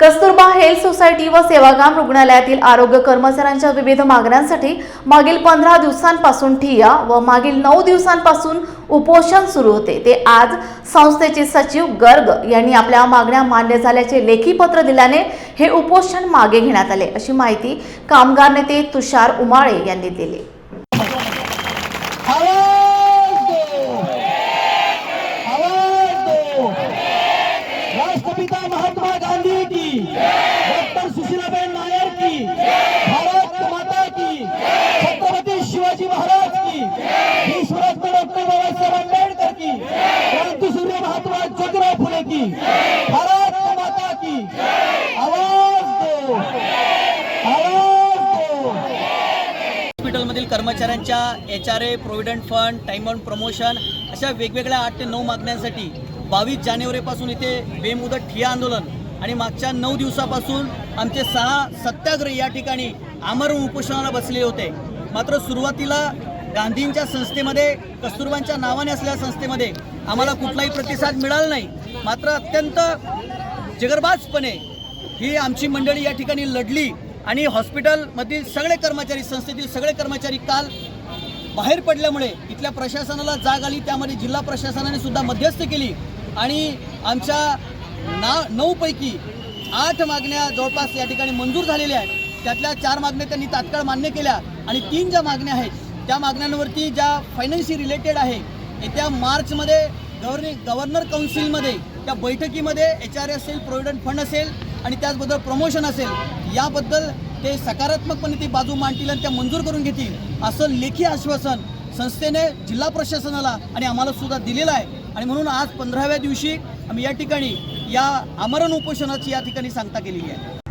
Kasturba health society व सेवाग्राम रुग्णालयातील आरोग्य कर्मचाऱ्यांच्या विविध मागण्यांसाठी मागील पंधरा दिवसांपासून ठिया व मागील नऊ दिवसांपासून उपोषण सुरू होते. ते आज संस्थेचे सचिव गर्ग यांनी आपल्या मागण्या मान्य झाल्याचे लेखी पत्र दिल्याने हे उपोषण मागे घेण्यात आले अशी माहिती कामगार नेते तुषार उमाळे यांनी दिली. राष्ट्रपिता महात्मा गांधी की डॉक्टर सुशीलाबेन नायर की भारत माता की छत्रपती शिवाजी महाराज की ही विश्वरत्न डॉक्टर बाबासाहेब आंबेडकर की क्रांति सूर्य महात्मा ज्योतिराव फुले की भारत माता की. आवाज दो. आवाज दो. हॉस्पिटलमधील कर्मचाऱ्यांच्या H R A provident fund time on promotion अशा वेगवेगळ्या आठ ते नऊ मागण्यांसाठी बावीस जानेवारीपासून इथे बेमुदत ठिया आंदोलन आणि मागच्या नऊ दिवसापासून आमचे सहा सत्याग्रही या ठिकाणी आमरण उपोषणाला बसले होते. मात्र सुरुवातीला गांधींच्या संस्थेमध्ये कस्तुरबांच्या नावाने असलेल्या संस्थेमध्ये आम्हाला कुठलाही प्रतिसाद मिळाला नाही. मात्र अत्यंत जगरबाजपणे ही आमची मंडळी या ठिकाणी लढली आणि हॉस्पिटलमधील सगळे कर्मचारी संस्थेतील सगळे कर्मचारी काल बाहेर पडल्यामुळे इथल्या प्रशासनाला जाग आली. त्यामध्ये जिल्हा प्रशासनाने सुद्धा मध्यस्थ केली आणि आमच्या ना नऊपैकी आठ मागण्या जवळपास या ठिकाणी मंजूर झालेल्या आहेत. त्यातल्या चार मागण्या त्यांनी तात्काळ मान्य केल्या आणि तीन ज्या मागण्या आहेत त्या मागण्यांवरती ज्या फायनान्शी रिलेटेड आहे येत्या मार्चमध्ये गव्हर्निंग गव्हर्नर काउन्सिलमध्ये त्या बैठकीमध्ये एच आर असेल प्रोव्हिडंट फंड असेल आणि त्याचबद्दल प्रमोशन असेल याबद्दल ते सकारात्मकपणे ती बाजू मांडतील आणि त्या मंजूर करून घेतील असं लेखी आश्वासन संस्थेने जिल्हा प्रशासनाला आणि आम्हाला सुद्धा दिलेलं आहे. आणि म्हणून आज पंधराव्या दिवशी आम्ही या ठिकाणी या आमरण उपोषणाची या ठिकाणी सांगता केलेली आहे.